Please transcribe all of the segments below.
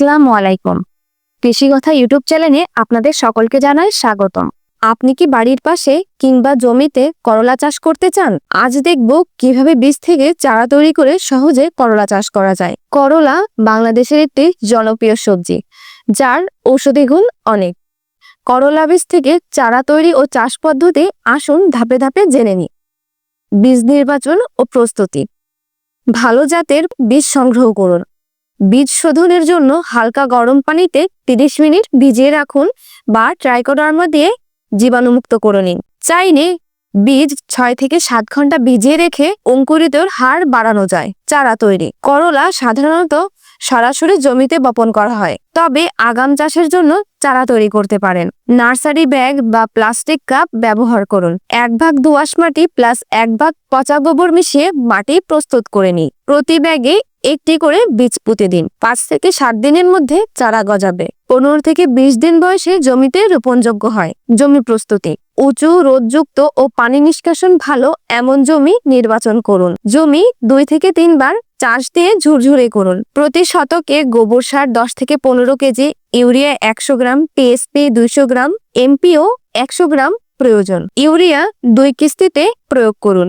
আসসালামু আলাইকুম। কৃষি কথা ইউটিউব চ্যানেলে আপনাদের সকলকে জানাই স্বাগতম। আপনি কি বাড়ির পাশে কিংবা জমিতে করলা চাষ করতে চান? আজ দেখব কীভাবে বীজ থেকে চারা তৈরি করে সহজে করলা চাষ করা যায়। করলা বাংলাদেশের একটি জনপ্রিয় সবজি, যার ঔষধি গুণ অনেক। করলা বীজ থেকে চারা তৈরি ও চাষ পদ্ধতি আসুন ধাপে ধাপে জেনে নিই। বীজ নির্বাচন ও প্রস্তুতি। ভালো জাতের বীজ সংগ্রহ করুন। বীজ শোধনের জন্য হালকা গরম পানিতে তিরিশ মিনিট ভিজিয়ে রাখুন বা ট্রাইকোডার্মা দিয়ে জীবাণুমুক্ত করে নিন। চাইলে বীজ ছয় থেকে সাত ঘণ্টা ভিজিয়ে রেখে অঙ্কুরিতর হার বাড়ানো যায়, চারা তৈরি। করলা সাধারণত সরাসরি জমিতে বপন করা হয়, তবে আগাম চাষের জন্য চারা তৈরি করতে পারেন। নার্সারি ব্যাগ বা প্লাস্টিক কাপ ব্যবহার করুন। এক ভাগ দোআঁশ মাটি প্লাস এক ভাগ পচা গোবর মিশিয়ে মাটি প্রস্তুত করে নিন। প্রতি ব্যাগে একটি করে বীজ পুঁতে দিন পাঁচ থেকে সাত দিনের মধ্যে চারা গজাবে। পনেরো থেকে বিশ দিন বয়সে জমিতে রোপণযোগ্য হয়। জমি প্রস্তুতি। উঁচু, রোদযুক্ত ও পানি নিষ্কাশন ভালো এমন জমি নির্বাচন করুন। জমি দুই থেকে তিনবার চাষ দিয়ে ঝুরঝুরে করুন। প্রতি শতকে গোবর সার দশ থেকে পনেরো কেজি, ইউরিয়া একশো গ্রাম পিএসপি দুইশো গ্রাম এমপিও একশো গ্রাম প্রয়োজন। ইউরিয়া দুই কিস্তিতে প্রয়োগ করুন।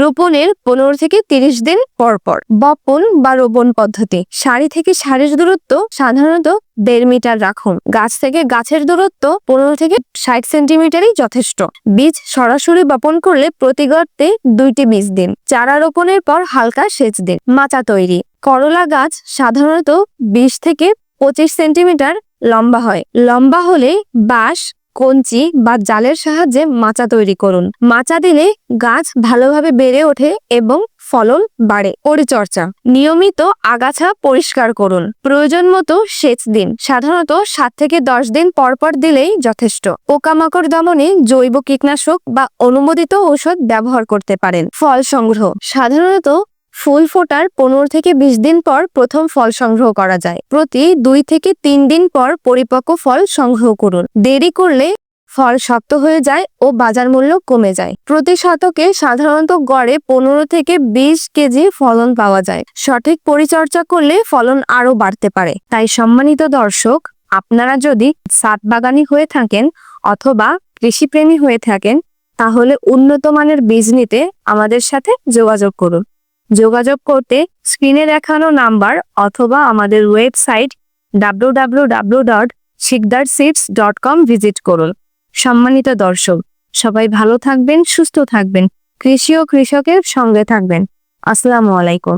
রোপণের পনেরো থেকে তিরিশ দিন পর পর। বপন বা রোপণ পদ্ধতি। সারি থেকে সারির দূরত্ব সাধারণত দেড় মিটার রাখুন। গাছ থেকে গাছের দূরত্ব পনেরো থেকে ষাট সেন্টিমিটারই যথেষ্ট। বীজ সরাসরি বপন করলে প্রতি গর্তে দুইটি বীজ দিন। চারা রোপণের পর হালকা সেচ দিন। মাচা তৈরি। করলা গাছ সাধারণত বিশ থেকে পঁচিশ সেন্টিমিটার লম্বা হয়। লম্বা হলে বাঁশ কঞ্চি বা জালের সাহায্যে মাচা তৈরি করুন। মাচা দিলে গাছ ভালোভাবে বেড়ে ওঠে এবং ফলন বাড়ে। পরিচর্যা। নিয়মিত আগাছা পরিষ্কার করুন। প্রয়োজন মতো সেচ দিন। সাধারণত সাত থেকে দশ দিন পর পর দিলেই যথেষ্ট। পোকামাকড় দমনে জৈব কীটনাশক বা অনুমোদিত ঔষধ ব্যবহার করতে পারেন। ফল সংগ্রহ। সাধারণত ফুল ফোটার পনেরো থেকে বিশ দিন পর প্রথম ফল সংগ্রহ করা যায়। প্রতি দুই থেকে তিন দিন পর পরিপক্ক ফল সংগ্রহ করুন। দেরি করলে ফল শক্ত হয়ে যায় ও বাজার মূল্য কমে যায়। প্রতি শতকে সাধারণত গড়ে পনেরো থেকে বিশ কেজি ফলন পাওয়া যায়। সঠিক পরিচর্যা করলে ফলন আরও বাড়তে পারে। তাই সম্মানিত দর্শক, আপনারা যদি সাত বাগানি হয়ে থাকেন অথবা কৃষিপ্রেমী হয়ে থাকেন, তাহলে উন্নত মানের বীজ নিতে আমাদের সাথে যোগাযোগ করুন। যোগাযোগ করতে স্ক্রিনে দেখানো নাম্বার অথবা আমাদের website W dot dot com visit করুন। সম্মানিত দর্শক, সবাই ভালো থাকবেন, সুস্থ থাকবেন। কৃষি ও কৃষকের সঙ্গে থাকবেন। আসসালামু আলাইকুম।